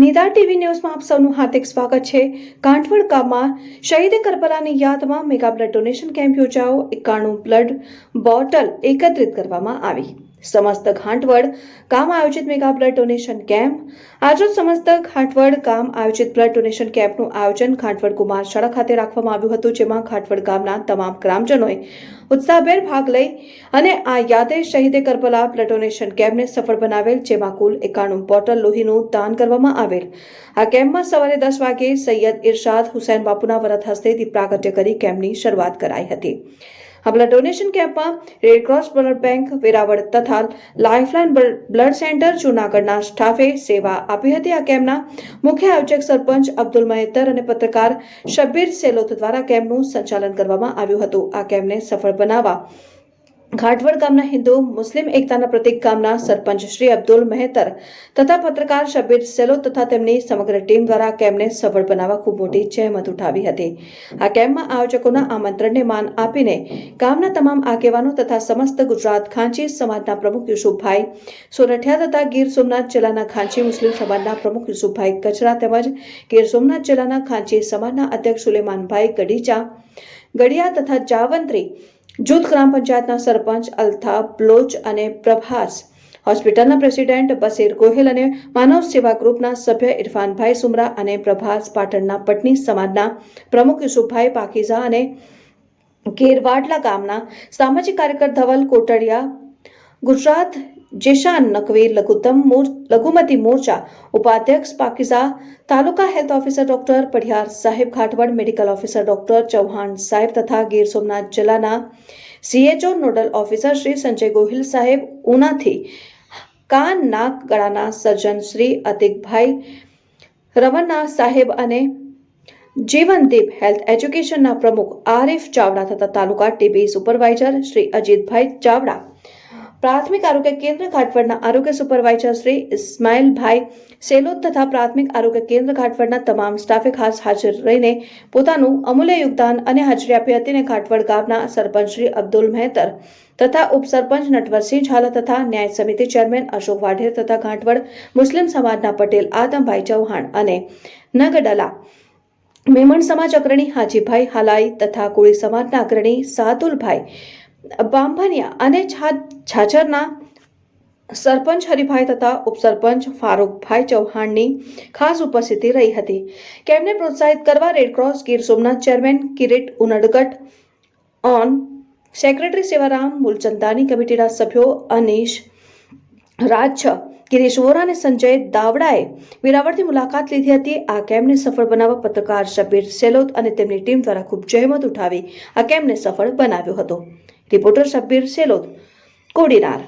નિદા TV ન્યૂઝમાં આપ સૌનું હાર્દિક સ્વાગત છે. કાંઠવડ ગામમાં શહીદ કરબલાની યાદમાં મેગા બ્લડ ડોનેશન કેમ્પ યોજાયો. એકાણું બ્લડ બોટલ એકત્રિત કરવામાં આવી. સમસ્ત ઘાંટવડ ગામ આયોજિત મેગા બ્લડ ડોનેશન કેમ્પ. આજરોજ સમસ્ત ઘાંટવડ ગામ આયોજિત બ્લડ ડોનેશન કેમ્પનું આયોજન ઘાંટવડ કુમાર શાળા ખાતે રાખવામાં આવ્યું હતું, જેમાં ઘાંટવડ ગામના તમામ ગ્રામજનોએ ઉત્સાહભેર ભાગ લઈ અને આ યાદે શહીદે કરબલા બ્લડ ડોનેશન કેમ્પને સફળ બનાવેલ, જેમાં કુલ એકાણું બોટલ લોહીનું દાન કરવામાં આવેલ. આ કેમ્પમાં સવારે દસ વાગે સૈયદ ઇરશાદ હુસૈન બાપુના વરદ હસ્તે દીપ કરી કેમ્પની શરૂઆત કરાઈ હતી. આ ડોનેશન કેમ્પમાં રેડક્રોસ બ્લડ બેંક વેરાવળ તથા લાઇફલાઇન બ્લડ સેન્ટર જૂનાગઢના સ્ટાફે સેવા આપી હતી આ કેમ્પના મુખ્ય આયોજક સરપંચ અબ્દુલ મહેતર અને પત્રકાર શબ્બીર સેલોત દ્વારા કેમ્પનું સંચાલન કરવામાં આવ્યું હતું આ કેમ્પને સફળ બનાવવા ઘાટવડ ગામના હિન્દુ, મુસ્લિમ એકતાના પ્રતિક ગામના સરપંચ શ્રી અબ્દુલ મહેતર તથા પત્રકાર શબીર સેલો તથા તેમની સમગ્ર ટીમ દ્વારા કેમ્પને સફળ બનાવવા ખૂબ મોટી જહેમત ઉઠાવી હતી. આ કેમ્પમાં આયોજકોના આમંત્રણને માન આપીને ગામના તમામ આગેવાનો તથા સમસ્ત ગુજરાત ખાંચી સમાજના પ્રમુખ યુસુફભાઈ સોરઠિયા તથા ગીર સોમનાથ જિલ્લાના ખાંચી મુસ્લિમ સમાજના પ્રમુખ યુસુફભાઈ કચરા તેમજ ગીર સોમનાથ જિલ્લાના ખાંચી સમાજના અધ્યક્ષ સુલેમાનભાઈ ગડીચા ગડિયા તથા જાવંત્રી જૂથ ગ્રામ પંચાયતના સરપંચ અલ્થા બ્લોચ અને પ્રભાસ. હોસ્પિટલના પ્રેસિડેન્ટ બસીર ગોહિલ અને માનવ સેવા ગ્રુપના સભ્ય ઇરફાનભાઈ સુમરા અને પ્રભાસ પાટણના પટની સમાજના પ્રમુખ યુસુફભાઈ પાકીઝા અને ગેરવાડલા ગામના સામાજિક કાર્યકર ધવલ કોટડિયા, ગુજરાત જેશાન નકવી, લઘુત્તમ લઘુમતી મોરચા ઉપાધ્યક્ષ Pakiza, taluka health officer doctor Padhiyar સાહેબ Khatvad, medical officer doctor Chauhan સાહેબ તથા ગીર સોમનાથ જિલ્લાના CHO nodal officer Shri Sanjay Gohil સાહેબ, ઉનાથી કાન, નાક ગળાના સર્જન શ્રી અતિકભાઈ રમન્ના સાહેબ અને જીવનદીપ હેલ્થ એજ્યુકેશનના પ્રમુખ આરિફ ચાવડા તથા તાલુકા ટીબી સુપરવાઇઝર શ્રી અજીતભાઈ ચાવડા પ્રાથમિક આરોગ્ય કેન્દ્ર ઘાટવડના આરોગ્ય સુપરવાઇઝર શ્રી ઇસ્માઇલભાઈ સેલોદ તથા પ્રાથમિક આરોગ્ય કેન્દ્ર ઘાટવડના તમામ સ્ટાફે ખાસ હાજર રહીને પોતાનું અમૂલ્ય યોગદાન અને હાજરી આપી હતી અને ઘાટવડ ગામના સરપંચ શ્રી અબ્દુલ મહેતર તથા ઉપસરપંચ નટવરસિંહ ઝાલા તથા ન્યાય સમિતિ ચેરમેન અશોક વાઢેર તથા ઘાટવડ મુસ્લિમ સમાજના પટેલ આદમભાઈ ચૌહાણ અને નગડલા મેમણ સમાજ અગ્રણી હાજીભાઈ હાલાઈ તથા કોળી સમાજના અગ્રણી સાદુલભાઈ બાંભનિયા અને છાછરના સરપંચ હરિભાઈ તથા ઉપસરપંચ ફારૂકભાઈ ચૌહાણની ખાસ ઉપસ્થિતિ રહી હતી. કેમને પ્રોત્સાહિત કરવા red cross Gir Somnath chairman Kirit Unadkat, on secretary Sevaram Mulchandani કમિટીના સભ્યો અનીશ, રાજ ગિરીશ વોરા અને સંજય દાવડાએ વેરાવળથી મુલાકાત લીધી હતી. આ કેમ્પને સફળ બનાવવા પત્રકાર શબીર સેલોત અને તેમની ટીમ દ્વારા ખૂબ જહેમત ઉઠાવી આ કેમ્પને સફળ બનાવ્યો હતો. રિપોર્ટર શબ્બીર સેલોત કોડીનાર